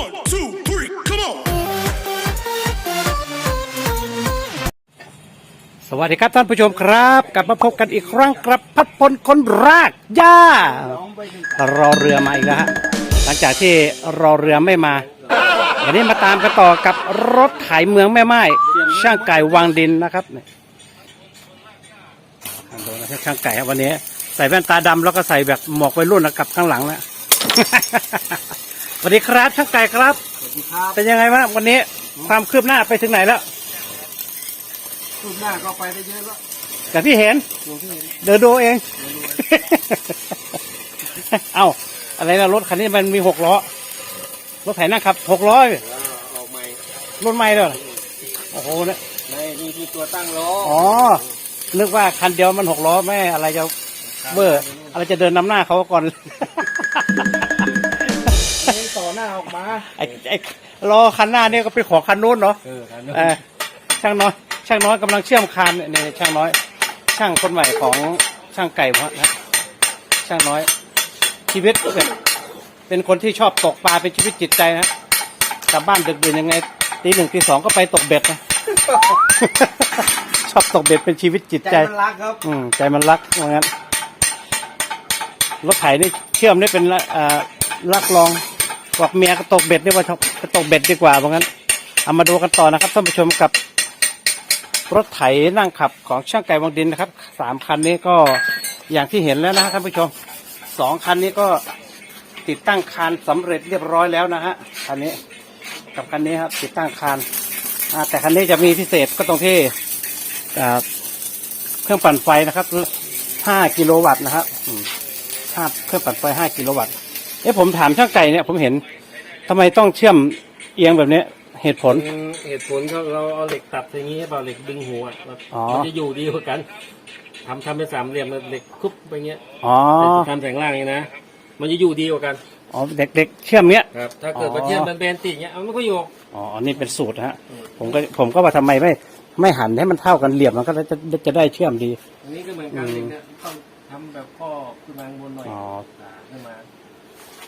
One, two, three, come on. สวัสดีครับท่านผู้ชมครับ กลับมาพบกันอีกครั้งกับพัดพลคนรากหญ้ารอเรือมาอีกแล้วฮะหลังจากที่รอเรือไม่มาวันนี้มาตามกันต่อกับรถไถเมืองแม่ไม้ช่างไก่วางดินนะครับนี่ดูนะช่างไก่ครับวันนี้ ใส่แว่นตาดำแล้วก็ใส่แบบหมวกวัยรุ่นนะกลับข้างหลังแล้ว สวัสดีครับช่างไก่ครับ สวัสดีครับเป็นยังไงบ้างวันนี้ความคืบหน้าไปถึงไหนแล้วรูปหน้าก็ไปได้เยอะแล้วแต่ที่เห็นดวงที่เห็นเดินดูเอง เอ้าอะไรนะรถคันนี้มันมีหกล้อรถไถนั่งขับหกล้อออกใหม่รถใหม่เลยเหรอโอ้โหเนี่ยในนี่คือตัวตั้งล้ออ๋อนึกว่าคันเดียวมันหกล้อแม่อะไรจะเบอร์อะไรจะเดินนำหน้าเขาก่อน นี่ต่อหน้าออกมาไอ้ไอ้ล้อคันหน้าเนี่ยก็เป็นของคันนู้นเนาะเออครับเออช่างน้อย ช่างน้อยกำลังเชื่อมคานเนี่ยนี่ช่างน้อย ช่างคนใหม่ของช่างไก่พะนะช่างน้อย ชีวิตแบบเป็นคนที่ชอบตกปลาเป็นชีวิตจิตใจนะกลับบ้านดึกดื่นยังไงตีหนึ่งตีสองก็ไปตกเบ็ดนะชอบตกเบ็ดเป็นชีวิตจิตใจใจมันรักครับอืมใจมันรักว่างั้นรถไถนี่เชื่อมได้เป็นละอ่าลักลอง บอกเมียก็ตกเบ็ดนี่ว่าก็ตกเบ็ดดีกว่าว่าะงั้นเอามาดูกันต่อนะครับท่านผู้ชมกับ รถไถนั่งขับของช่างไก่วังดินนะครับสามคันนี้ก็อย่างที่เห็นแล้วนะท่านผู้ชมสองคันนี้ก็ติดตั้งคานสำเร็จเรียบร้อยแล้วนะฮะคันนี้กับคันนี้ครับติดตั้งคานแต่คันนี้จะมีพิเศษก็ตรงที่เครื่องปั่นไฟนะครับ5กิโลวัตต์นะครับห้าเครื่องปั่นไฟ5กิโลวัตต์ เอ๊ะผมถามช่างไก่เนี่ยผมเห็นทำไมต้องเชื่อมเอียงแบบนี้เหตุผลเหตุผลเขาเราเอาเหล็กตัดอย่างนี้เปล่าเหล็กดึงหัวอ๋อ มันจะอยู่ดีกว่ากันทำทำเป็นสามเหลี่ยมแล้วเหล็กคุบไปเงี้ยอ๋อทำแสงล่างนี่นะมันจะอยู่ดีกว่ากันอ๋อเด็กๆเชื่อมเนี้ย ครับ ถ้าเกิดอ๋อมาเทียมเป็นเบนติเงี้ยมันก็อยู่ อ๋อนี่เป็นสูตรนะฮะผมก็ผมก็ว่าทำไมไม่ไม่หันให้มันเท่ากันเหลี่ยมมันก็จะจะได้เชื่อมดี อันนี้ก็เหมือนกันเหล็กเนี่ยต้องทำแบบข้อขึ้นมาข้างบนหน่อยอ๋อขึ้นมา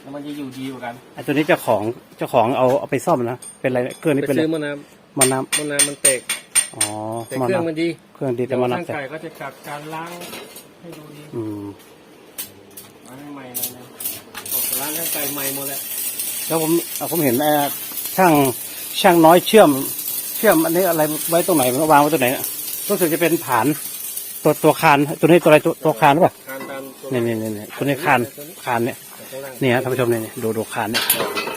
แล้วมันจะอยู่ดีกว่ากันไอ้ตัวนี้เจ้าของเจ้าของเอาเอาไปซ่อมนะเป็นอะไรเครื่องนี้ไปเป็นอะไรซื้อมะนาวมาน้มะนาวมันแตกำอ๋อแต่มาเครื่องน้มันดีำเครื่องดีแต่เดี๋ยวมาร่างน้ำแต่กายก็จะกัดการล้างให้ดูดีอืมล้างให้ใหม่เลยนะออกล้างร่างกายใหม่หมดแล้วแล้วผมเอ่อผมเห็นเอ่อช่างช่างน้อยเชื่อม เชื่อมอันนี้อะไรไว้ตรงไหนวางไว้ตรงไหนเนี่ยรู้สึกจะเป็นฐานตัวตัวคานตัวนี้ตัวอะไรตัวตัวคานหรือเปล่าคานตามตัวนี่นี่นี่นี่ตัวนี้คานคานเนี่ยข้างล่าง นี่ฮะท่านผู้ชมนี่นี่ดูดูคานเนี่ย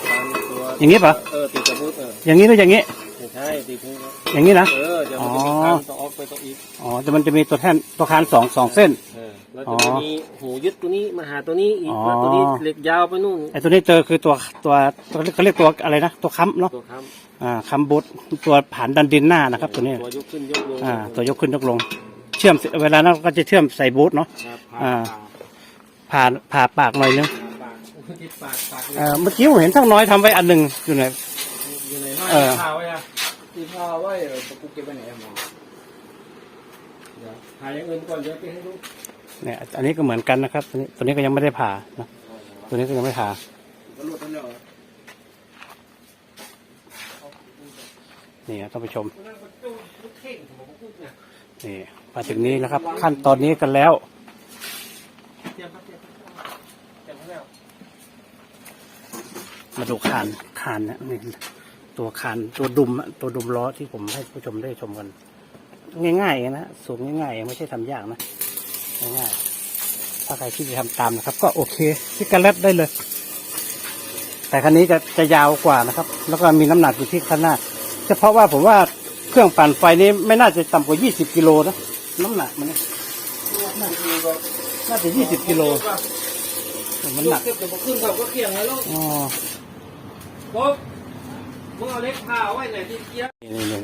คานตัวอย่างนี้ปะเออติดกระพุ้เอออย่างนี้หรืออย่างนี้ไม่ใช่ติดพุ้อย่างนี้นะเออเดี๋ยวมันจะมีอ๋อคานตัวออกไปตัวอีกอ๋อแต่มันจะมีตัวแท่นตัวคานสองสองเส้นเออแล้วอ๋จะอมีหูยึดตัวนี้มาหาตัวนี้อีกอ๋อแล้วตัวนี้เหล็กยาวไปนู่นไอ้ตัวนี้เจอคือตัวตัวตัวเขาเรียกตัวอะไรนะตัวค้ำเนาะตัวค้อ่าค้ำบุตตัวผ่านดันดินหน้านะครับ ตัวนี้ำตัวยกขึ้นยกลงอ่าตัวยกขึ้นยกลง เชื่อมเวลานั้นก็จะเชื่อมใส่บูทเนาะครับอ่าผ่าผ่าปากหน่อยนึงปาก ติดปากปากเอ่อเมื่อกี้ผมเห็นช่างน้อยทำไว้อันหนึ่งอยู่ไหน อยู่ในห้องเออข่าวไว้อะที่พาไว้เออตะกุกเก็บไว้ไหนอะหมอเดี๋ยวหาอย่างอื่นก่อนเดี๋ยวไปให้ดูเนี่ยอันนี้ก็เหมือนกันนะครับตัวนี้ตัวนี้ก็ยังไม่ได้ผ่านะตัวนี้ก็ยังไม่ผ่าก็หลุดทั้งเดียวเหรอนี่ครับท่านผู้ชมนั่นก็ตู้ลูกเข่งของกุ๊กเนี่ยนี่มาถึงนี้แล้วครับ ขั้นตอนนี้กันแล้ว เตรียมครับเตรียมครับเตรียมครับแล้ว มาดูคานคานนะนี่ตัวคานตัวดุมอะตัวดุมล้อที่ผมให้ผู้ชมได้ชมกัน ง่ายๆเองนะสูงง่ายๆ ไม่ใช่ทำยากนะง่ายๆถ้าใครที่จะทำตามนะครับ ก็โอเคที่กันแลดได้เลย แต่คันนี้จะจะยาวกว่านะครับ แล้วก็มีน้ำหนักอยู่ที่ข้างหน้าเฉพาะว่าผมว่าเครื่องปั่นไฟนี้ไม่น่าจะต่ำกว่า 20 กิโลนะน้ำหนักมันเนี่ยน่าจะ 20 กิโลมันหนักเก็บจะมาขึ้นเขาก็เคียงไงลูกอ๋อ ปุ๊บมึงเอาเล็กพาไว้ไหนที่เกียร์นี่นี่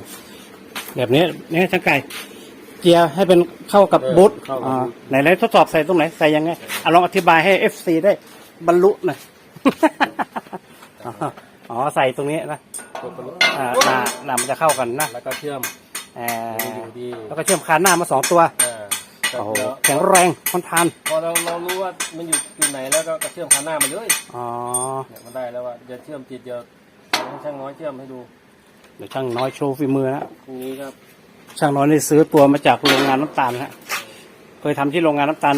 แบบนี้นี่ช่างไก่เกียร์ให้เป็นเข้ากับบูทอ่าไหนไหนทดสอบใส่ตรงไหนใส่ยังไงอะลองอธิบายให้เอฟซีได้บรรลุหน่อย อ๋ออ๋อใส่ตรงนี้นะอ่าหน้าหน้ามันจะเข้ากันนะแล้วก็เชื่อมเอ่ออยู่ดีแล้วก็เชื่อมคานหน้ามาสองตัวอ่า โอ้โหแล้วแข็งแรงทนทานพอเราเรารู้ว่ามันอยู่จุดไหนแล้วก็กระเชื่อมขาหน้ามันเลยอ๋อเนี่ยมันได้แล้วว่าจะเชื่อมติดเดียวให้ช่างน้อยเชื่อมให้ดูเดี๋ยวช่างน้อยโชว์ฝีมือนะพรุ่งนี้ครับช่างน้อยนี่ซื้อตัวมาจากโรงงานน้ำตาลฮะเคยทำที่โรงงานน้ำตาล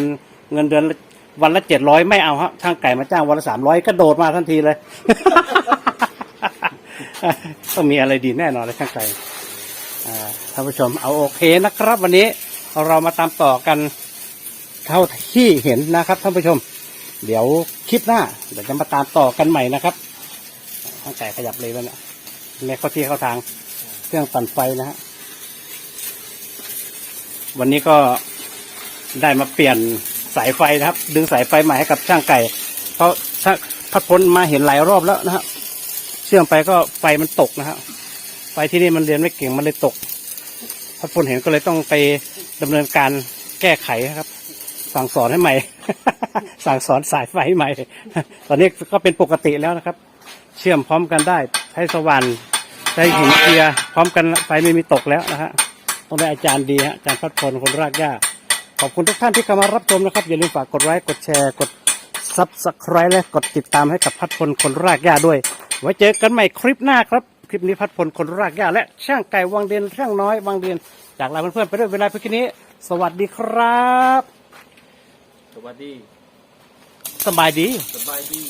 เงินเดือนละวันละเจ็ดร้อยไม่เอาฮะช่างไก่มาจ้างวันละสามร้อยกระโดดมาทันทีเลยต้องมีอะไรดีแน่นอนเลยช่างไก่อ่าท่านผู้ชมเอาโอเคนะครับ วันนี้ เรามาตามต่อกันเท่าที่เห็นนะครับท่านผู้ชม เดี๋ยวคลิปหน้าเดี๋ยวจะมาตามต่อกันใหม่นะครับช่างไก่ขยับเลยแล้วเนี่ยแม่เข้าที่เข้าทางเครื่องปั่นไฟนะฮะวันนี้ก็ได้มาเปลี่ยนสายไฟนะครับ ดึงสายไฟใหม่ให้กับช่างไก่ เพราะถ้าพัดพ้นมาเห็นหลายรอบแล้วนะฮะเชื่อมไปก็ไฟมันตกนะฮะไฟที่นี่มันเรียนไม่เก่งมันเลยตกพัดพ้นเห็นก็เลยต้องไป ดำเนินการแก้ไขครับ สั่งสอนให้ใหม่ สั่งสอนสายไฟใหม่ ตอนนี้ก็เป็นปกติแล้วนะครับ เชื่อมพร้อมกันได้ใช้สว่านใช้หินเกียร์พร้อมกันไฟไม่มีตกแล้วนะฮะต้องได้อาจารย์ดีฮะอาจารย์พัดพลคนรากหญ้าขอบคุณทุกท่านที่เข้ามารับชมนะครับ อย่าลืมฝากกดไลค์กดแชร์กดซับสไครต์และกดติดตามให้กับพัดพลคนรากหญ้าด้วย ไว้เจอกันใหม่คลิปหน้าครับ คลิปนี้พัดพลคนรากหญ้าและช่างไก่วังเดียนช่างน้อยวังเดียนจากลาเพื่อนๆไปด้วยเวลาเพียงแค่นี้ สวัสดีครับ สวัสดี สบายดี สบายดี